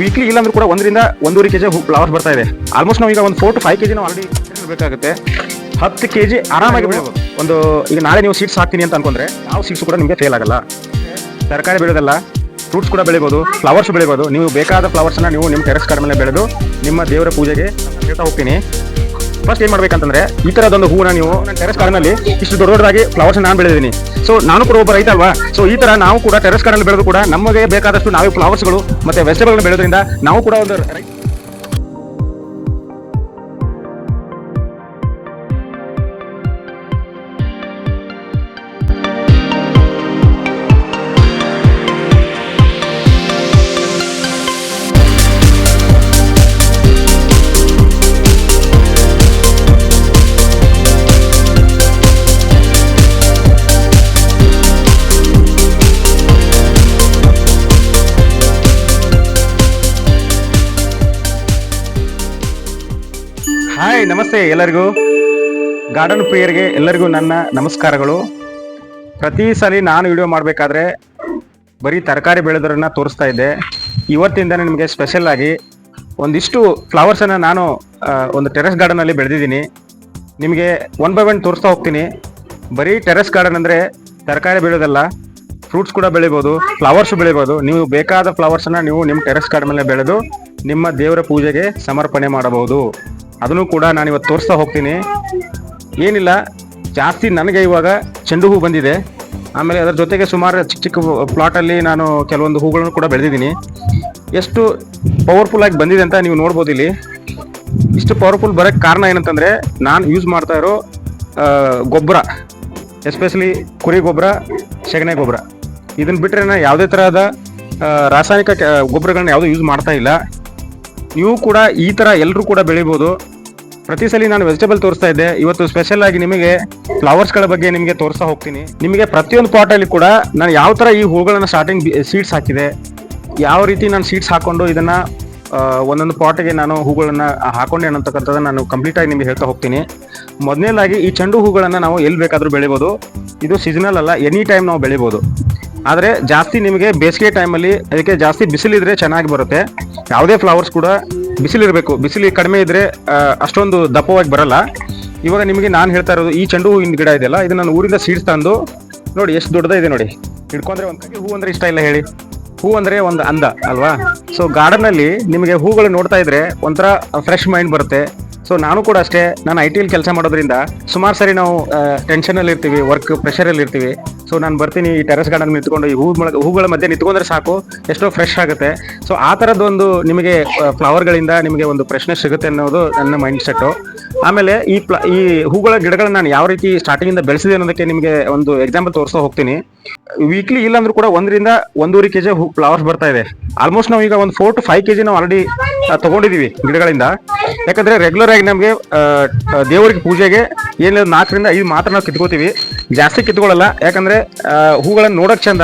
Weekly ಇಲ್ಲಾಂದ್ರೂ ಕೂಡ ಒಂದರಿಂದ ಒಂದೂವರೆ ಕೆಜಿ ಫ್ಲವರ್ಸ್ ಬರ್ತಾ ಇದೆ. ಆಲ್ಮೋಸ್ಟ್ ನಾವು ಈಗ ಒಂದು ಫೋರ್ ಟು ಫೈವ್ ಕೆಜಿ ನಾವು ಆಲ್ರೆಡಿ ಬೇಕಾಗುತ್ತೆ ಹತ್ತು ಕೆಜಿ ಆರಾಮಾಗಿ ಬೆಳಿಬೋದು ಒಂದು ಈಗ ನಾಳೆ ನೀವು ಸೀಡ್ಸ್ ಹಾಕ್ತೀನಿ ಅಂತ ಅನ್ಕೊಂಡ್ರೆ ಯಾವ ಸೀಡ್ಸ್ ಕೂಡ ನಿಮಗೆ ಫೇಲ್ ಆಗಲ್ಲ. ತರಕಾರಿ ಬೆಳೆಯೋದಲ್ಲ ಫ್ರೂಟ್ಸ್ ಕೂಡ ಬೆಳಿಬೋದು ಫ್ಲವರ್ಸ್ ಬೆಳಿಬೋದು. ನೀವು ಬೇಕಾದ ಫ್ಲವರ್ಸ್ನ ನೀವು ನಿಮ್ಮ ಟೆರೆಸ್ ಕಾರ್ಡ್ ಮೇಲೆ ಬೆಳೆದು ನಿಮ್ಮ ದೇವರ ಪೂಜೆಗೆ ಹೇಳ್ತಾ ಹೋಗ್ತೀನಿ. ಫಸ್ಟ್ ಏನ್ ಮಾಡ್ಬೇಕಂತಂದ್ರೆ, ಈ ತರದೊಂದು ಹೂವನ್ನ ನೀವು ನನ್ನ ಟೆರೆಸ್ ಗಾರ್ಡನ್ ಇಷ್ಟು ದೊಡ್ಡ ದೊಡ್ಡದಾಗಿ ಫ್ಲವರ್ಸ್ ನಾನು ಬೆಳೆದಿದ್ದೀನಿ. ಸೊ ನಾನು ಕೂಡ ಒಬ್ಬ ರೈತ ಅಲ್ವಾ ಸೊ ಈ ತರ ನಾವು ಕೂಡ ಟೆರೆಸ್ ಗಾರ್ಡನ್ ಬೆಳೆದು ಕೂಡ ನಮಗೆ ಬೇಕಾದಷ್ಟು ನಾವೇ ಫ್ಲವರ್ಸ್ಗಳು ಮತ್ತೆ ವೆಜಿಟೇಬಲ್ ಬೆಳೆದ್ರಿಂದ ನಾವು ಕೂಡ ಒಂದು ಹಾಯ್ ನಮಸ್ತೆ ಎಲ್ಲರಿಗೂ. ಗಾರ್ಡನ್ ಪ್ರಿಯರಿಗೆ ಎಲ್ಲರಿಗೂ ನನ್ನ ನಮಸ್ಕಾರಗಳು. ಪ್ರತಿ ಸಲ ನಾನು ವಿಡಿಯೋ ಮಾಡಬೇಕಾದ್ರೆ ಬರೀ ತರಕಾರಿ ಬೆಳೆದರನ್ನ ತೋರಿಸ್ತಾ ಇದ್ದೆ. ಇವತ್ತಿಂದ ನಿಮಗೆ ಸ್ಪೆಷಲ್ ಆಗಿ ಒಂದಿಷ್ಟು ಫ್ಲವರ್ಸನ್ನು ನಾನು ಒಂದು ಟೆರೆಸ್ ಗಾರ್ಡನಲ್ಲಿ ಬೆಳೆದಿದ್ದೀನಿ. ನಿಮಗೆ ಒನ್ ಬೈ ಒನ್ ತೋರಿಸ್ತಾ ಹೋಗ್ತೀನಿ. ಬರೀ ಟೆರೆಸ್ ಗಾರ್ಡನ್ ಅಂದರೆ ತರಕಾರಿ ಬೆಳೆಯೋದಲ್ಲ ಫ್ರೂಟ್ಸ್ ಕೂಡ ಬೆಳಿಬೋದು ಫ್ಲವರ್ಸ್ ಬೆಳಿಬೋದು. ನೀವು ಬೇಕಾದ ಫ್ಲವರ್ಸನ್ನು ನೀವು ನಿಮ್ಮ ಟೆರೆಸ್ ಗಾರ್ಡನ್ ಮೇಲೆ ಬೆಳೆದು ನಿಮ್ಮ ದೇವರ ಪೂಜೆಗೆ ಸಮರ್ಪಣೆ ಮಾಡಬಹುದು. ಅದನ್ನು ಕೂಡ ನಾನು ಇವತ್ತು ತೋರಿಸ್ತಾ ಹೋಗ್ತೀನಿ. ಏನಿಲ್ಲ, ಜಾಸ್ತಿ ನನಗೆ ಇವಾಗ ಚೆಂಡು ಹೂ ಬಂದಿದೆ. ಆಮೇಲೆ ಅದರ ಜೊತೆಗೆ ಸುಮಾರು ಚಿಕ್ಕ ಚಿಕ್ಕ ಪ್ಲಾಟಲ್ಲಿ ನಾನು ಕೆಲವೊಂದು ಹೂಗಳನ್ನು ಕೂಡ ಬೆಳೆದಿದ್ದೀನಿ. ಎಷ್ಟು ಪವರ್ಫುಲ್ ಆಗಿ ಬಂದಿದೆ ಅಂತ ನೀವು ನೋಡ್ಬೋದು ಇಲ್ಲಿ. ಇಷ್ಟು ಪವರ್ಫುಲ್ ಬರೋಕ್ಕೆ ಕಾರಣ ಏನಂತಂದರೆ, ನಾನು ಯೂಸ್ ಮಾಡ್ತಾ ಇರೋ ಗೊಬ್ಬರ ಎಸ್ಪೆಷಲಿ ಕುರಿ ಗೊಬ್ಬರ, ಸೆಗಣೆ ಗೊಬ್ಬರ. ಇದನ್ನು ಬಿಟ್ಟರೆ ನಾನು ಯಾವುದೇ ಥರದ ರಾಸಾಯನಿಕ ಗೊಬ್ಬರಗಳನ್ನ ಯಾವುದೂ ಯೂಸ್ ಮಾಡ್ತಾ ಇಲ್ಲ. ನೀವು ಕೂಡ ಈ ಥರ ಎಲ್ಲರೂ ಕೂಡ ಬೆಳಿಬೋದು. ಪ್ರತಿ ಸಲ ನಾನು ವೆಜಿಟೇಬಲ್ ತೋರಿಸ್ತಾ ಇದ್ದೆ. ಇವತ್ತು ಸ್ಪೆಷಲ್ ಆಗಿ ನಿಮಗೆ ಫ್ಲವರ್ಸ್ಗಳ ಬಗ್ಗೆ ನಿಮಗೆ ತೋರಿಸ್ತಾ ಹೋಗ್ತೀನಿ. ನಿಮಗೆ ಪ್ರತಿಯೊಂದು ಪಾಟಲ್ಲಿ ಕೂಡ ನಾನು ಯಾವ ತರ ಈ ಹೂಗಳನ್ನ ಸ್ಟಾರ್ಟಿಂಗ್ ಸೀಡ್ಸ್ ಹಾಕಿದೆ, ಯಾವ ರೀತಿ ನಾನು ಸೀಡ್ಸ್ ಹಾಕೊಂಡು ಇದನ್ನ ಒಂದೊಂದು ಪಾಟಿಗೆ ನಾನು ಹೂಗಳನ್ನ ಹಾಕೊಂಡೆ ಅನ್ನತಕ್ಕಂಥದ್ದು ನಾನು ಕಂಪ್ಲೀಟ್ ಆಗಿ ನಿಮಗೆ ಹೇಳ್ತಾ ಹೋಗ್ತೀನಿ. ಮೊದಲನೇದಾಗಿ ಈ ಚೆಂಡು ಹೂಗಳನ್ನು ನಾವು ಎಲ್ಲಿ ಬೇಕಾದರೂ ಬೆಳಿಬೋದು. ಇದು ಸೀಸನಲ್ ಅಲ್ಲ ಎನಿ ಟೈಮ್ ನಾವು ಬೆಳಿಬೋದು. ಆದರೆ ಜಾಸ್ತಿ ನಿಮಗೆ ಬೇಸಿಗೆ ಟೈಮಲ್ಲಿ ಅದಕ್ಕೆ ಜಾಸ್ತಿ ಬಿಸಿಲಿದ್ರೆ ಚೆನ್ನಾಗಿ ಬರುತ್ತೆ. ಯಾವುದೇ ಫ್ಲವರ್ಸ್ ಕೂಡ ಬಿಸಿಲಿರಬೇಕು ಬಿಸಿಲು ಕಡಿಮೆ ಇದ್ದರೆ ಅಷ್ಟೊಂದು ದಪ್ಪವಾಗಿ ಬರಲ್ಲ. ಇವಾಗ ನಿಮಗೆ ನಾನು ಹೇಳ್ತಾ ಇರೋದು, ಈ ಚೆಂಡು ಹೂವಿನ ಗಿಡ ಇದೆಯಲ್ಲ ಇದು ನಾನು ಊರಿಂದ ಸೀಡ್ಸ್ ತಂದು, ನೋಡಿ ಎಷ್ಟು ದೊಡ್ಡದಿದೆ ನೋಡಿ. ಹಿಡ್ಕೊಂಡ್ರೆ ಒಂದು ಕಡೆ ಹೂ ಅಂದರೆ ಇಷ್ಟ ಇಲ್ಲ ಹೇಳಿ. ಹೂ ಅಂದರೆ ಒಂದು ಅಂದ, ಅಲ್ವಾ? ಸೊ ಗಾರ್ಡನಲ್ಲಿ ನಿಮಗೆ ಹೂಗಳು ನೋಡ್ತಾ ಇದ್ರೆ ಒಂಥರ ಫ್ರೆಶ್ ಮೈಂಡ್ ಬರುತ್ತೆ. ಸೊ ನಾನು ಕೂಡ ಅಷ್ಟೇ, ನಾನು ಐ ಟಿಲಿ ಕೆಲಸ ಮಾಡೋದ್ರಿಂದ ಸುಮಾರು ಸರಿ ನಾವು ಟೆನ್ಷನ್ ಅಲ್ಲಿ ಇರ್ತೀವಿ ವರ್ಕ್ ಪ್ರೆಷರ್ ಅಲ್ಲಿ ಇರ್ತೀವಿ. ಸೊ ನಾನು ಬರ್ತೀನಿ ಈ ಟೆರೆಸ್ ಗಾರ್ಡನ್ ನಿಂತ್ಕೊಂಡು, ಈ ಹೂ ಹೂಗಳ ಮಧ್ಯೆ ನಿಂತ್ಕೊಂಡ್ರೆ ಸಾಕು, ಎಷ್ಟೋ ಫ್ರೆಶ್ ಆಗುತ್ತೆ. ಸೊ ಆ ಥರದ್ದೊಂದು ನಿಮಗೆ ಫ್ಲವರ್ಗಳಿಂದ ನಿಮಗೆ ಒಂದು ಪ್ರಶ್ನೆ ಸಿಗುತ್ತೆ ಅನ್ನೋದು ನನ್ನ ಮೈಂಡ್ ಸೆಟ್ಟು ಆಮೇಲೆ ಈ ಪ್ಲ, ಈ ಹೂಗಳ ಗಿಡಗಳನ್ನ ನಾನು ಯಾವ ರೀತಿ ಸ್ಟಾರ್ಟಿಂಗ್ ಇಂದ ಬೆಳೆಸಿದೆ ಅನ್ನೋದಕ್ಕೆ ನಿಮಗೆ ಒಂದು ಎಕ್ಸಾಂಪಲ್ ತೋರಿಸ್ತಾ ಹೋಗ್ತೀನಿ. ವೀಕ್ಲಿ ಇಲ್ಲಾಂದ್ರೂ ಕೂಡ ಒಂದರಿಂದ ಒಂದೂವರೆ ಹೂ ಫ್ಲವರ್ಸ್ ಬರ್ತಾ ಇದೆ. ಆಲ್ಮೋಸ್ಟ್ ನಾವು ಈಗ ಒಂದು ಫೋರ್ ಟು ಫೈವ್ ಕೆಜಿ ನಾವು ಆಲ್ರೆಡಿ ತಗೊಂಡಿದೀವಿ ಗಿಡಗಳಿಂದ. ಯಾಕಂದ್ರೆ ರೆಗ್ಯುಲರ್ ಆಗಿ ನಮಗೆ ದೇವರಿಗೆ ಪೂಜೆಗೆ ಏನಿಲ್ಲ, ನಾಲ್ಕರಿಂದ ಐದು ಮಾತ್ರ ನಾವು ಕಿತ್ಕೋತೀವಿ. ಜಾಸ್ತಿ ಕಿತ್ಕೊಳ್ಳಲ್ಲ ಯಾಕಂದ್ರೆ ಹೂಗಳನ್ನು ನೋಡಕ್ ಚಂದ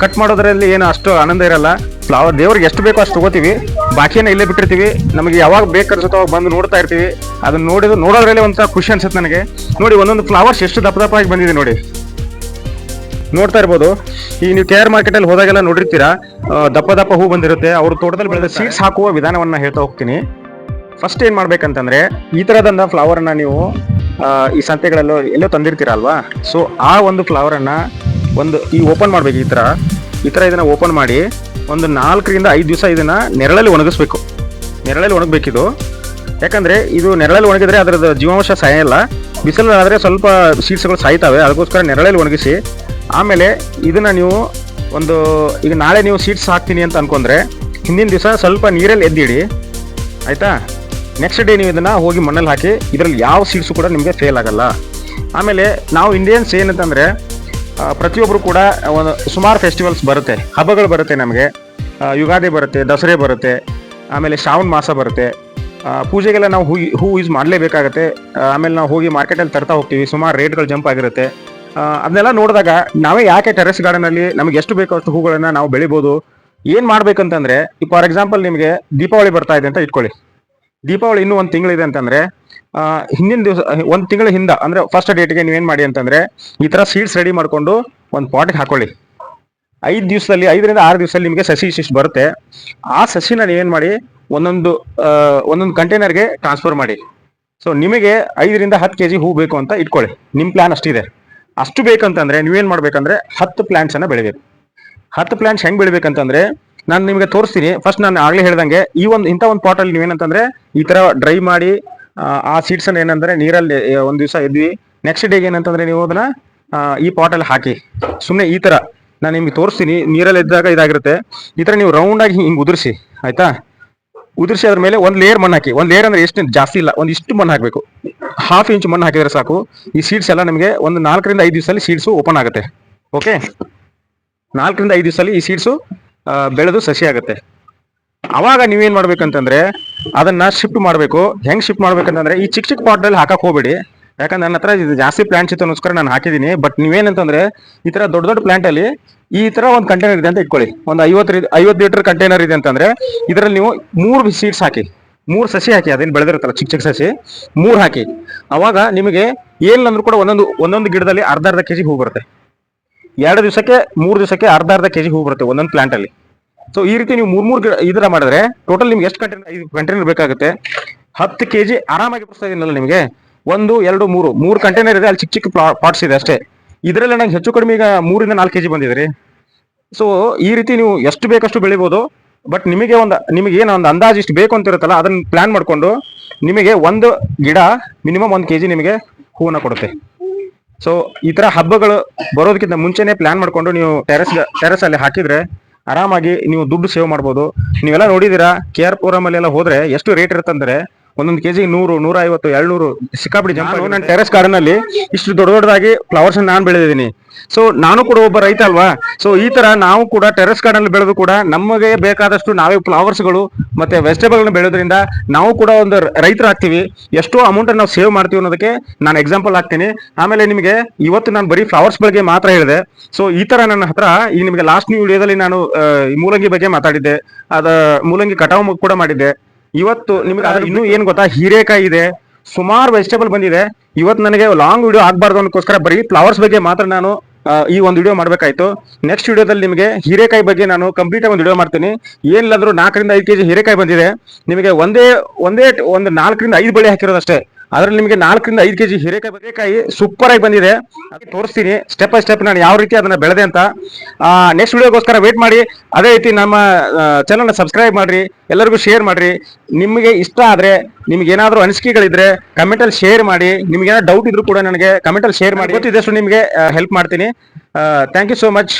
ಕಟ್ ಮಾಡೋದ್ರಲ್ಲಿ ಏನು ಅಷ್ಟು ಆನಂದ ಇರಲ್ಲ. ಫ್ಲವರ್ ದೇವ್ರಿಗೆ ಎಷ್ಟು ಬೇಕೋ ಅಷ್ಟು ತಗೋತೀವಿ. ಬಾಕಿಯನ್ನು ಇಲ್ಲೇ ಬಿಟ್ಟಿರ್ತೀವಿ. ನಮಗೆ ಯಾವಾಗ ಬೇಕು ಅನ್ಸುತ್ತೋ ಅವಾಗ ಬಂದು ನೋಡ್ತಾ ಇರ್ತೀವಿ. ಅದನ್ನ ನೋಡಿದ ನೋಡೋದ್ರಲ್ಲಿ ಒಂಥರ ಖುಷಿ ಅನ್ಸುತ್ತೆ ನನಗೆ. ನೋಡಿ, ಒಂದೊಂದು ಫ್ಲವರ್ಸ್ ಎಷ್ಟು ದಪ್ಪ ದಪ್ಪಾಗಿ ಬಂದಿದೆ ನೋಡಿ. ನೋಡ್ತಾ ಇರ್ಬೋದು. ಈ ನೀವು ಕೆ ಆರ್ ಮಾರ್ಕೆಟ್ ಅಲ್ಲಿ ಹೋದಾಗೆಲ್ಲ ನೋಡಿರ್ತೀರಾ ದಪ್ಪ ದಪ್ಪ ಹೂ ಬಂದಿರುತ್ತೆ. ಅವ್ರ ತೋಟದಲ್ಲಿ ಬೆಳೆದ ಸೀಡ್ಸ್ ಹಾಕುವ ವಿಧಾನವನ್ನ ಹೇಳ್ತಾ ಹೋಗ್ತೀನಿ. ಫಸ್ಟ್ ಏನ್ ಮಾಡ್ಬೇಕಂತಂದ್ರೆ, ಈ ತರದಂದ ಫ್ಲವರ್ ಅನ್ನ ನೀವು ಈ ಸಂತೆಗಳಲ್ಲೋ ಎಲ್ಲೋ ತಂದಿರ್ತೀರ ಅಲ್ವಾ? ಸೊ ಆ ಒಂದು ಫ್ಲವರ್ ಅನ್ನ ಒಂದು ಈ ಓಪನ್ ಮಾಡ್ಬೇಕು ಈ ತರ. ಈ ತರ ಇದನ್ನ ಓಪನ್ ಮಾಡಿ ಒಂದು ನಾಲ್ಕರಿಂದ ಐದು ದಿವಸ ಇದನ್ನ ನೆರಳಲ್ಲಿ ಒಣಗಿಸ್ಬೇಕು. ನೆರಳಲ್ಲಿ ಒಣಗಬೇಕಿದು. ಯಾಕಂದ್ರೆ ಇದು ನೆರಳಲ್ಲಿ ಒಣಗಿದ್ರೆ ಅದರದ್ದು ಜೀವಾಂಶ ಸಾಯಲ್ಲ. ಬಿಸಿಲು ಆದ್ರೆ ಸ್ವಲ್ಪ ಸೀಡ್ಸ್ಗಳು ಸಾಯ್ತವೆ. ಅದಕ್ಕೋಸ್ಕರ ನೆರಳಲ್ಲಿ ಒಣಗಿಸಿ ಆಮೇಲೆ ಇದನ್ನ ನೀವು ಒಂದು, ಈಗ ನಾಳೆ ನೀವು ಸೀಡ್ಸ್ ಹಾಕ್ತೀನಿ ಅಂತ ಅನ್ಕೊಂಡ್ರೆ, ಹಿಂದಿನ ದಿವಸ ಸ್ವಲ್ಪ ನೀರಲ್ಲಿ ಎದ್ದಿಡಿ, ಆಯ್ತಾ? ನೆಕ್ಸ್ಟ್ ಡೇ ನೀವು ಇದನ್ನ ಹೋಗಿ ಮಣ್ಣಲ್ಲಿ ಹಾಕಿ, ಇದರಲ್ಲಿ ಯಾವ ಸೀಡ್ಸು ಕೂಡ ನಿಮಗೆ ಫೇಲ್ ಆಗಲ್ಲ. ಆಮೇಲೆ ನಾವು ಇಂಡಿಯನ್ಸ್ ಏನಂತಂದ್ರೆ ಪ್ರತಿಯೊಬ್ಬರು ಕೂಡ ಒಂದು ಸುಮಾರು ಫೆಸ್ಟಿವಲ್ಸ್ ಬರುತ್ತೆ. ಹಬ್ಬಗಳು ಬರುತ್ತೆ ನಮಗೆ. ಯುಗಾದಿ ಬರುತ್ತೆ, ದಸರೆ ಬರುತ್ತೆ, ಆಮೇಲೆ ಶ್ರಾವಣ ಮಾಸ ಬರುತ್ತೆ. ಪೂಜೆಗೆಲ್ಲ ನಾವು ಹೂ ಹೂ ಯೂಸ್ ಮಾಡಲೇಬೇಕಾಗತ್ತೆ. ಆಮೇಲೆ ನಾವು ಹೋಗಿ ಮಾರ್ಕೆಟಲ್ಲಿ ತರ್ತಾ ಹೋಗ್ತೀವಿ. ಸುಮಾರು ರೇಟ್ಗಳು ಜಂಪ್ ಆಗಿರುತ್ತೆ. ಅದನ್ನೆಲ್ಲ ನೋಡಿದಾಗ ನಾವೇ ಯಾಕೆ ಟೆರೆಸ್ ಗಾರ್ಡನಲ್ಲಿ ನಮ್ಗೆ ಎಷ್ಟು ಬೇಕೋ ಅಷ್ಟು ಹೂಗಳನ್ನ ನಾವು ಬೆಳಿಬಹುದು ಏನು ಮಾಡ್ಬೇಕಂತಂದ್ರೆ, ಈ ಫಾರ್ ಎಕ್ಸಾಂಪಲ್ ನಿಮಗೆ ದೀಪಾವಳಿ ಬರ್ತಾ ಇದೆ ಅಂತ ಇಟ್ಕೊಳ್ಳಿ. ದೀಪಾವಳಿ ಇನ್ನೂ ಒಂದು ತಿಂಗಳಿದೆ ಅಂತಂದ್ರೆ ಹಿಂದಿನ ದಿವಸ, ಒಂದು ತಿಂಗಳ ಹಿಂದ, ಅಂದ್ರೆ ಫಸ್ಟ್ ಡೇಟ್ಗೆ ನೀವೇನ್ ಮಾಡಿ ಅಂತಂದ್ರೆ, ಈ ತರ ಸೀಡ್ಸ್ ರೆಡಿ ಮಾಡ್ಕೊಂಡು ಒಂದು ಪಾಟ್ಗೆ ಹಾಕೊಳ್ಳಿ. ಐದು ದಿವಸದಲ್ಲಿ, ಐದರಿಂದ ಆರು ದಿವಸದಲ್ಲಿ ನಿಮಗೆ ಸಸಿ ಇಷ್ಟಿಷ್ಟು ಬರುತ್ತೆ. ಆ ಸಸಿನ ನೀವೇನ್ ಮಾಡಿ, ಒಂದೊಂದು ಒಂದೊಂದು ಕಂಟೈನರ್ಗೆ ಟ್ರಾನ್ಸ್ಫರ್ ಮಾಡಿ. ಸೊ ನಿಮಗೆ ಐದರಿಂದ ಹತ್ತು ಕೆ ಜಿ ಹೂ ಬೇಕು ಅಂತ ಇಟ್ಕೊಳ್ಳಿ. ನಿಮ್ಮ ಪ್ಲಾನ್ ಅಷ್ಟಿದೆ. ಅಷ್ಟು ಬೇಕಂತಂದ್ರೆ ನೀವೇನು ಮಾಡ್ಬೇಕಂದ್ರೆ ಹತ್ತು ಪ್ಲಾಂಟ್ಸ್ ಅನ್ನ ಬೆಳಿಬೇಕು. ಹತ್ತು ಪ್ಲಾಂಟ್ಸ್ ಹೆಂಗ್ ಬೆಳಿಬೇಕಂತಂದ್ರೆ ನಾನು ನಿಮಗೆ ತೋರಿಸ್ತೀನಿ. ಫಸ್ಟ್ ನಾನು ಆಗ್ಲೇ ಹೇಳ್ದಂಗೆ ಈ ಒಂದು ಇಂಥ ಒಂದು ಪಾಟಲ್ಲಿ ನೀವೇನಂತಂದ್ರೆ ಈ ತರ ಡ್ರೈ ಮಾಡಿ ಆ, ಸೀಡ್ಸ್ ಅನ್ನ ಏನಂದ್ರೆ ನೀರಲ್ಲಿ ಒಂದು ದಿವಸ ಎದ್ವಿ ನೆಕ್ಸ್ಟ್ ಡೇಗೆ ಏನಂತಂದ್ರೆ ನೀವು ಅದನ್ನ ಈ ಪಾಟಲ್ಲಿ ಹಾಕಿ. ಸುಮ್ಮನೆ ಈ ತರ. ನಾನು ನಿಮ್ಗೆ ತೋರಿಸ್ತೀನಿ. ನೀರಲ್ಲಿ ಇದ್ದಾಗ ಇದಾಗಿರುತ್ತೆ. ಈ ತರ ನೀವು ರೌಂಡ್ ಆಗಿ ಹಿಂಗ್ ಉದುರಿಸಿ. ಆಯ್ತಾ? ಉದುರಿಸಿ ಅದ್ರ ಮೇಲೆ ಒಂದು ಲೇಯರ್ ಮಣ್ಣು ಹಾಕಿ. ಒಂದು ಲೇಯರ್ ಅಂದ್ರೆ ಎಷ್ಟು ಜಾಸ್ತಿ ಇಲ್ಲ. ಒಂದು ಇಷ್ಟು ಮಣ್ಣು ಹಾಕಬೇಕು. ಹಾಫ್ ಇಂಚ್ ಮಣ್ಣು ಹಾಕಿದ್ರೆ ಸಾಕು. ಈ ಸೀಡ್ಸ್ ಎಲ್ಲ ನಿಮಗೆ ಒಂದು ನಾಲ್ಕರಿಂದ ಐದು ದಿವಸದಲ್ಲಿ ಸೀಡ್ಸು ಓಪನ್ ಆಗುತ್ತೆ. ಓಕೆ ನಾಲ್ಕರಿಂದ ಐದು ದಿವಸದಲ್ಲಿ ಈ ಸೀಡ್ಸು ಬೆಳೆದು ಸಸಿ ಆಗುತ್ತೆ. ಅವಾಗ ನೀವೇನ್ ಮಾಡ್ಬೇಕಂತಂದ್ರೆ, ಅದನ್ನ ಶಿಫ್ಟ್ ಮಾಡಬೇಕು. ಹೆಂಗ್ ಶಿಫ್ಟ್ ಮಾಡ್ಬೇಕಂತಂದ್ರೆ, ಈ ಚಿಕ್ಕ ಚಿಕ್ಕ ಪಾಟ್ನಲ್ಲಿ ಹಾಕಕ್ ಹೋಗ್ಬೇಡಿ. ಯಾಕಂದ್ರೆ ನನ್ನ ಹತ್ರ ಜಾಸ್ತಿ ಪ್ಲಾಂಟ್ಸ್ ಅನ್ನೋಸ್ಕರ ನಾನು ಹಾಕಿದ್ದೀನಿ ಬಟ್ ನೀವೇನಂತಂದ್ರೆ, ಈ ತರ ದೊಡ್ಡ ದೊಡ್ಡ ಪ್ಲಾಂಟ್ ಅಲ್ಲಿ ಈ ತರ ಒಂದು ಕಂಟೈನರ್ ಇದೆ ಅಂತ ಇಟ್ಕೊಳ್ಳಿ. ಒಂದು ಐವತ್ತು ಐವತ್ತು ಲೀಟರ್ ಕಂಟೈನರ್ ಇದೆ ಅಂತಂದ್ರೆ ಇದರಲ್ಲಿ ನೀವು ಮೂರು ಸೀಡ್ಸ್ ಹಾಕಿ, ಮೂರು ಸಸಿ ಹಾಕಿ, ಅದೇನು ಬೆಳೆದಿರುತ್ತಲ್ಲ ಚಿಕ್ಕ ಚಿಕ್ಕ ಸಸಿ, ಮೂರು ಹಾಕಿ. ಅವಾಗ ನಿಮಗೆ ಏನಿಲ್ಲ ಕೂಡ ಒಂದೊಂದು ಒಂದೊಂದು ಗಿಡದಲ್ಲಿ ಅರ್ಧ ಅರ್ಧ ಕೆಜಿ ಹೂ ಬರುತ್ತೆ. ಎರಡು ದಿವಸಕ್ಕೆ, ಮೂರು ದಿವಸಕ್ಕೆ ಅರ್ಧ ಅರ್ಧ ಕೆಜಿ ಹೂ ಬರುತ್ತೆ ಒಂದೊಂದು ಪ್ಲಾಂಟ್ ಅಲ್ಲಿ. ಸೊ ಈ ರೀತಿ ನೀವು ಮೂರ್, ಮೂರು ಗಿಡ ಇದರ ಮಾಡಿದ್ರೆ ಟೋಟಲ್ ನಿಮ್ಗೆ ಎಷ್ಟು ಕಂಟೈನರ್ ಐದು ಕಂಟೈನರ್ ಬೇಕಾಗುತ್ತೆ? ಹತ್ತು ಕೆಜಿ ಆರಾಮಾಗಿ ಬರ್ತಾ ಇದೀನಲ್ಲ ನಿಮಗೆ? ಒಂದು, ಎರಡು, ಮೂರು ಮೂರು ಕಂಟೈನರ್ ಇದೆ, ಅಲ್ಲಿ ಚಿಕ್ಕ ಚಿಕ್ಕ ಪಾಟ್ಸ್ ಇದೆ ಅಷ್ಟೇ. ಇದರಲ್ಲಿ ನಂಗೆ ಹೆಚ್ಚು ಕಡಿಮೆ ಈಗ ಮೂರಿಂದ ನಾಲ್ಕು ಕೆಜಿ ಬಂದಿದೆ ರೀ. ಸೊ ಈ ರೀತಿ ನೀವು ಎಷ್ಟು ಬೇಕಷ್ಟು ಬೆಳಿಬೋದು. ಬಟ್ ನಿಮಗೆ ಒಂದು, ನಿಮಗೆ ಏನು ಒಂದು ಅಂದಾಜು ಇಷ್ಟು ಬೇಕು ಅಂತ ಇರುತ್ತಲ್ಲ ಅದನ್ನ ಪ್ಲಾನ್ ಮಾಡಿಕೊಂಡು ನಿಮಗೆ ಒಂದು ಗಿಡ ಮಿನಿಮಮ್ ಒಂದು ಕೆಜಿ ನಿಮಗೆ ಹೂವನ್ನ ಕೊಡುತ್ತೆ. ಸೊ ಈ ತರ ಹಬ್ಬಗಳು ಬರೋದಕ್ಕಿಂತ ಮುಂಚೆನೆ ಪ್ಲಾನ್ ಮಾಡಿಕೊಂಡು ನೀವು ಟೆರೆಸ್ ಟೆರೆಸ್ ಅಲ್ಲಿ ಹಾಕಿದ್ರೆ ಆರಾಮಾಗಿ ನೀವು ದುಡ್ಡು ಸೇವ್ ಮಾಡ್ಬೋದು. ನೀವೆಲ್ಲ ನೋಡಿದೀರಾ ಕೆ ಆರ್ ಪುರಂ ಅಲ್ಲಿ ಎಲ್ಲ ಹೋದ್ರೆ ಎಷ್ಟು ರೇಟ್ ಇರುತ್ತಂದ್ರೆ ಒಂದೊಂದು ಕೆಜಿ ನೂರು ನೂರ ಐವತ್ತು ಎರಡ್ನೂರು ಸಿಕ್ಕಾಪಡಿ ಜಂಪ್ ನನ್ನ ಟೆರೆಸ್ ಗಾರ್ಡನ್ ಅಲ್ಲಿ ಇಷ್ಟು ದೊಡ್ಡ ದೊಡ್ಡದಾಗಿ ಫ್ಲವರ್ಸ್ ನಾನು ಬೆಳೆದಿದ್ದೀನಿ. ಸೊ ನಾನು ಕೂಡ ಒಬ್ಬ ರೈತ ಅಲ್ವಾ? ಸೊ ಈ ತರ ನಾವು ಕೂಡ ಟೆರೆಸ್ ಗಾರ್ಡನ್ ಅಲ್ಲಿ ಬೆಳೆದು ಕೂಡ ನಮಗೆ ಬೇಕಾದಷ್ಟು ನಾವೇ ಫ್ಲವರ್ಸ್ಗಳು ಮತ್ತೆ ವೆಜಿಟೇಬಲ್ ಬೆಳೆಯೋದ್ರಿಂದ ನಾವು ಕೂಡ ಒಂದು ರೈತರಾಗ್ತೀವಿ ಎಷ್ಟೋ ಅಮೌಂಟ್ ನಾವು ಸೇವ್ ಮಾಡ್ತೀವಿ ಅನ್ನೋದಕ್ಕೆ ನಾನು ಎಕ್ಸಾಂಪಲ್ ಹಾಕ್ತೀನಿ. ಆಮೇಲೆ ನಿಮಗೆ ಇವತ್ತು ನಾನು ಬರೀ ಫ್ಲವರ್ಸ್ ಬಗ್ಗೆ ಮಾತ್ರ ಹೇಳಿದೆ. ಸೊ ಈ ತರ ನನ್ನ ಹತ್ರ ಈ ನಿಮಗೆ ಲಾಸ್ಟ್ ನ್ಯೂ ವಿಡಿಯೋದಲ್ಲಿ ನಾನು ಮೂಲಂಗಿ ಬಗ್ಗೆ ಮಾತಾಡಿದ್ದೆ. ಅದ ಮೂಲಂಗಿ ಕಟಾವು ಕೂಡ ಮಾಡಿದ್ದೆ. ಇವತ್ತು ನಿಮ್ಗೆ ಅದ್ರ ಇನ್ನೂ ಏನ್ ಗೊತ್ತಾ? ಹೀರೆಕಾಯಿ ಇದೆ. ಸುಮಾರು ವೆಜಿಟೇಬಲ್ ಬಂದಿದೆ. ಇವತ್ತು ನನಗೆ ಲಾಂಗ್ ವಿಡಿಯೋ ಆಗ್ಬಾರ್ದು ಅನ್ನೋಕ್ಕೋಸ್ಕರ ಬರೀ ಫ್ಲವರ್ಸ್ ಬಗ್ಗೆ ಮಾತ್ರ ನಾನು ಈ ಒಂದು ವಿಡಿಯೋ ಮಾಡ್ಬೇಕಾಯ್ತು. ನೆಕ್ಸ್ಟ್ ವಿಡಿಯೋದಲ್ಲಿ ನಿಮಗೆ ಹೀರೆಕಾಯಿ ಬಗ್ಗೆ ನಾನು ಕಂಪ್ಲೀಟ್ ಒಂದು ವಿಡಿಯೋ ಮಾಡ್ತೀನಿ. ಏನಿಲ್ಲಾದ್ರೂ ನಾಲ್ಕರಿಂದ ಐದು ಕೆಜಿ ಹೀರೆಕಾಯಿ ಬಂದಿದೆ. ನಿಮಗೆ ಒಂದೇ ಒಂದೇ, ಒಂದು ನಾಲ್ಕರಿಂದ ಐದು ಬಳೆ ಹಾಕಿರೋದಷ್ಟೇ. ಅದ್ರಲ್ಲಿ ನಿಮಗೆ ನಾಲ್ಕರಿಂದ ಐದು ಕೆಜಿ ಹಿರೇಕಾಯಿ ಹೀರೆಕಾಯಿ ಸೂಪರ್ ಆಗಿ ಬಂದಿದೆ. ತೋರಿಸ್ತೀನಿ. ಸ್ಟೆಪ್ ಬೈ ಸ್ಟೆಪ್ ನಾನು ಯಾವ ರೀತಿ ಅದನ್ನ ಬೆಳೆದೆ ಅಂತ. ನೆಕ್ಸ್ಟ್ ವಿಡಿಯೋಗೋಸ್ಕರ ವೇಟ್ ಮಾಡಿ. ಅದೇ ರೀತಿ ನಮ್ಮ ಚಾನಲ್ನ ಸಬ್ಸ್ಕ್ರೈಬ್ ಮಾಡ್ರಿ. ಎಲ್ಲರಿಗೂ ಶೇರ್ ಮಾಡ್ರಿ. ನಿಮಗೆ ಇಷ್ಟ ಆದ್ರೆ, ನಿಮ್ಗೆ ಏನಾದರೂ ಅನಿಸಿಕೆಗಳಿದ್ರೆ ಕಮೆಂಟ್ ಅಲ್ಲಿ ಶೇರ್ ಮಾಡಿ. ನಿಮ್ಗೆ ಏನಾದ್ರು ಡೌಟ್ ಇದ್ರು ಕೂಡ ನನಗೆ ಕಮೆಂಟ್ ಅಲ್ಲಿ ಶೇರ್ ಮಾಡಿ. ಗೊತ್ತಿದ್ದಷ್ಟು ನಿಮಗೆ ಹೆಲ್ಪ್ ಮಾಡ್ತೀನಿ. Thank you so much